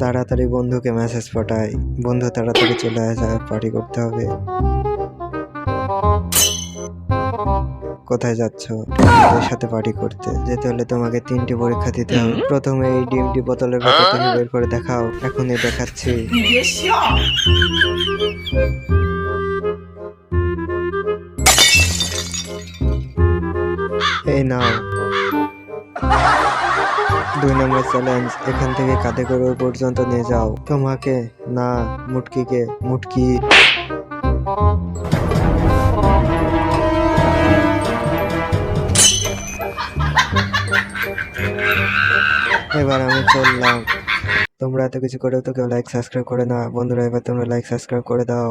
তাড়াতাড়ি বন্ধুকে মেসেজ পাঠাই। বন্ধু তাড়াতাড়ি চলে আসা পার্টি করতে হবে। কোথায় যাচ্ছ? ওদের সাথে পার্টি করতে। যেতে হলে তোমাকে তিনটি পরীক্ষা দিতে হবে। প্রথমে এই ডিমটি বোতলের ভেতর থেকে বের করে দেখাও। এখনই দেখাচ্ছি। এই নাও। দুই নম্বর চ্যালেঞ্জ এখান থেকে কাঁধে করে পর্যন্ত নিয়ে যাও। তোমাকে না, মুটকিকে, মুটকি। এবার আমি চললাম। তোমরা এত কিছু করেও তো কেউ লাইক সাবস্ক্রাইব করে না। বন্ধুরা, এবার তোমরা লাইক সাবস্ক্রাইব করে দাও।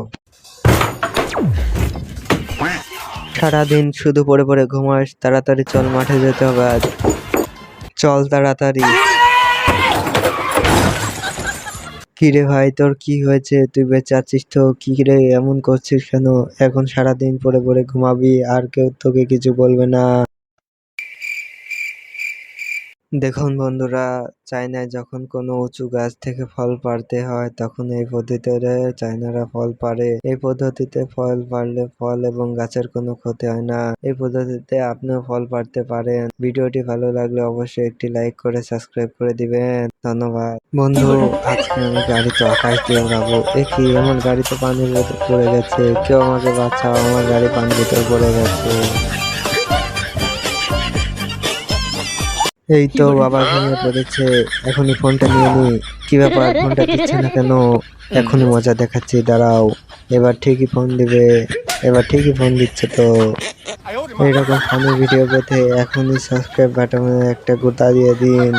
সারাদিন শুধু পড়ে পড়ে ঘুমাস, তাড়াতাড়ি চল মাঠে যেতে হবে আজ। চল তাড়াতাড়ি। কিরে ভাই, তোর কি হয়েছে? তুই বেঁচে আছিস তো? কি রে, এমন করছিস কেন? এখন সারাদিন পরে পরে ঘুমাবি, আর কেউ তোকে কিছু বলবে না। দেখুন বন্ধুরা, চায়নায় যখন কোনো উঁচু গাছ থেকে ফল পাড়তে হয়, তখন এই পদ্ধতিতে চায়নারা ফল পাড়ে। এই পদ্ধতিতে ফল পাড়লে ফল এবং গাছের কোনো ক্ষতি হয় না। এই পদ্ধতিতে আপনিও ফল পাড়তে পারেন। ভিডিওটি ভালো লাগলে অবশ্যই একটি লাইক করে, সাবস্ক্রাইব করে দিবেন। ধন্যবাদ। বন্ধু, আজকে আমি গাড়িতে আকাশ দিয়ে উড়াবো এ কি, আমার গাড়িতে পানির ভেতর পড়ে গেছে। কেউ আমাকে বাঁচাও, আমার গাড়ি পানির ভেতর পড়ে গেছে। এই তো বাবা ঘুমিয়ে পড়েছে। এখনই ফোনটা নিয়ে নি। কি ব্যাপার ফোনটা দিচ্ছে না কেন? এখনই মজা দেখাচ্ছি দাঁড়াও। এবার ঠিকই ফোন দিবে। এবার ঠিকই ফোন দিচ্ছে তো। এইরকম ফোনের ভিডিও পেতে এখনই সাবস্ক্রাইব বাটনে একটা গোটা দিয়ে দিন।